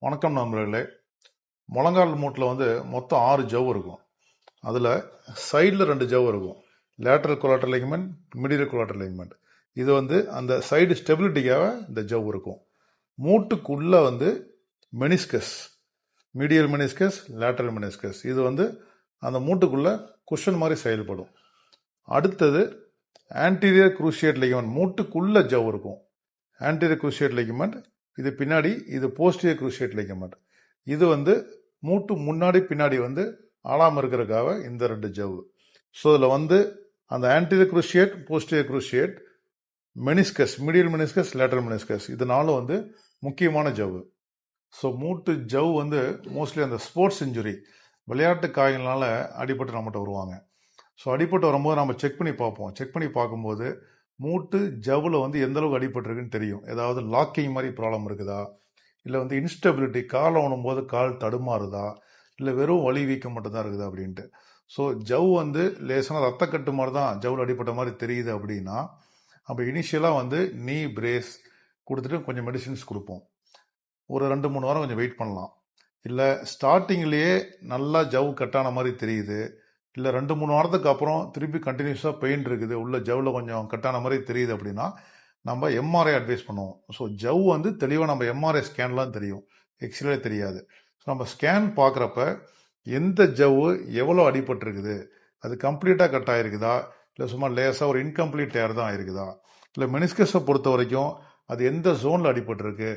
வணக்கம் நண்பர்களே. முழங்கால் மூட்டில் வந்து மொத்தம் ஆறு ஜவ் இருக்கும். அதில் சைடில் ரெண்டு ஜவ் இருக்கும். Lateral collateral ligament medial collateral ligament இது வந்து அந்த சைடு ஸ்டெபிலிட்டிக்காக இந்த ஜவ் இருக்கும். மூட்டுக்குள்ளே வந்து meniscus medial meniscus lateral meniscus இது வந்து அந்த மூட்டுக்குள்ளே குஷன் மாதிரி செயல்படும். அடுத்தது ஆன்டீரியர் குரூசியேட் லிகமெண்ட் மூட்டுக்குள்ளே ஜவ் இருக்கும். ஆன்டீரியர் குரூஷியேட் லிகமெண்ட் இது பின்னாடி இது போஸ்டியர் குரூஷியேட் லிகமெண்ட் இது வந்து மூட்டு முன்னாடி பின்னாடி வந்து ஆளாமல் இருக்கிறதுக்காக இந்த ரெண்டு ஜவ்வு. ஸோ இதில் வந்து அந்த anterior cruciate posterior cruciate meniscus medial meniscus lateral meniscus இது வந்து முக்கியமான ஜவ்வு. ஸோ மூட்டு ஜவ் வந்து மோஸ்ட்லி அந்த ஸ்போர்ட்ஸ் இன்ஜுரி விளையாட்டு காயங்களால் அடிபட்டு நம்மகிட்ட வருவாங்க. ஸோ அடிபட்டு வரும்போது நம்ம செக் பண்ணி பார்ப்போம். செக் பண்ணி பார்க்கும்போது மூட்டு ஜவ்வில் வந்து எந்த அளவுக்கு அடிபட்டிருக்குன்னு தெரியும். ஏதாவது லாக்கிங் மாதிரி ப்ராப்ளம் இருக்குதா? இல்லை வந்து இன்ஸ்டபிலிட்டி காலை உணும்போது கால் தடுமாறுதா? இல்லை வெறும் வலி வீக்கம் மட்டும்தான் இருக்குதா அப்படின்ட்டு. ஸோ ஜவ் வந்து லேசான ரத்தக்கட்டு மாதிரி தான் ஜவ்வில் அடிப்பட்ட மாதிரி தெரியுது அப்படின்னா அப்போ இனிஷியலாக வந்து நீ பிரேஸ் கொடுத்துட்டு கொஞ்சம் மெடிசின்ஸ் கொடுப்போம். ஒரு ரெண்டு மூணு வாரம் கொஞ்சம் வெயிட் பண்ணலாம். இல்லை ஸ்டார்டிங்லேயே நல்லா ஜவ் கட்டான மாதிரி தெரியுது. இல்லை ரெண்டு மூணு வாரத்துக்கு அப்புறம் திருப்பி கண்டினியூஸாக பெயின் இருக்குது. உள்ள ஜவ்வில் கொஞ்சம் கட்டான மாதிரி தெரியுது அப்படின்னா நம்ம எம்ஆர்ஐ அட்வைஸ் பண்ணுவோம். ஸோ ஜவ் வந்து தெளிவாக நம்ம எம்ஆர்ஐ ஸ்கேன்லாம் தெரியும். எக்ஸ்ரே தெரியாது. ஸோ நம்ம ஸ்கேன் பார்க்குறப்ப எந்த ஜவ்வு எவ்வளோ அடிபட்டிருக்குது? அது கம்ப்ளீட்டாக கட் ஆகிருக்குதா இல்லை சும்மா லேசாக ஒரு இன்கம்ப்ளீட் டேர் தான் ஆயிருக்குதா? இல்லை மெனிஸ்கஸை பொறுத்த வரைக்கும் அது எந்த ஜோனில் அடிபட்டிருக்கு?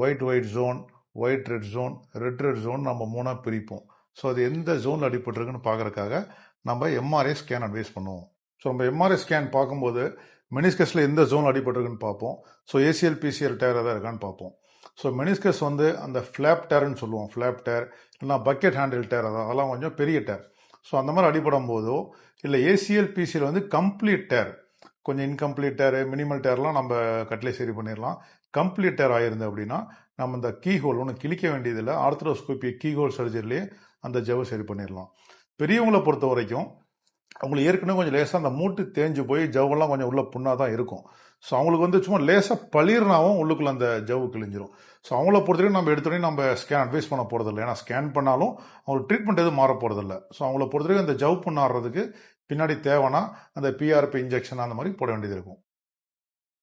White white zone white red zone red red zone நம்ம மூணாக பிரிப்போம். ஸோ அது எந்த ஜோனில் அடிபட்டுருக்குன்னு பார்க்குறக்காக நம்ம எம்ஆர்ஐ ஸ்கேன் அட்வைஸ் பண்ணுவோம். ஸோ நம்ம எம்ஆர்ஐ ஸ்கேன் பார்க்கும்போது மெனிஸ்கஸில் எந்த ஜோன் அடிபட்டிருக்குன்னு பார்ப்போம். ஸோ ஏசிஎல் பிசிஎல் டேர் தான் இருக்கான்னு பார்ப்போம். ஸோ மெனிஸ்கஸ் வந்து அந்த ஃப்ளாப் டேர்னு சொல்லுவோம். ஃப்ளாப் டேர் இல்லைனா பக்கெட் ஹேண்டில் டேர் அதெல்லாம் கொஞ்சம் பெரிய டேர் ஸோ அந்த மாதிரி அடிபடும் போதோ இல்லை ஏசிஎல் பிசிஎல் வந்து கம்ப்ளீட் டேர் கொஞ்சம் இன்கம்ப்ளீட் டேர் மினிமல் டேர்லாம் நம்ம கட்டிலே சரி பண்ணிடலாம். கம்ப்ளீட் டேர் ஆயிருந்து அப்படின்னா நம்ம இந்த கீ ஹோல் ஒன்று கிழிக்க வேண்டியதில்லை. ஆர்த்ரோஸ்கோபி கீ ஹோல் சர்ஜரிலேயே அந்த ஜவ்வை சரி பண்ணிடலாம். பெரியவங்களை பொறுத்த வரைக்கும் அவங்களுக்கு ஏற்கனவே கொஞ்சம் லேசாக அந்த மூட்டு தேஞ்சு போய் ஜவ்வெல்லாம் கொஞ்சம் உள்ளே புண்ணாக தான் இருக்கும். ஸோ அவங்களுக்கு வந்து சும்மா லேசாக பளிர்னாவும் உள்ளுக்குள்ள அந்த ஜவ்வு கிழிஞ்சிரும். ஸோ அவங்கள பொறுத்தவரைக்கும் நம்ம எடுத்தோடனே நம்ம ஸ்கேன் அட்வைஸ் பண்ண போகிறதில்ல ஏன்னா ஸ்கேன் பண்ணாலும் அவங்களுக்கு ட்ரீட்மெண்ட் எதுவும் மாற போகிறதில்ல ஸோ அவங்கள பொறுத்த வரைக்கும் அந்த ஜவ் புண்ணாடுறதுக்கு பின்னாடி தேவைன்னா அந்த பிஆர்பி இன்ஜெக்ஷன் அந்த மாதிரி போட வேண்டியது இருக்கும்.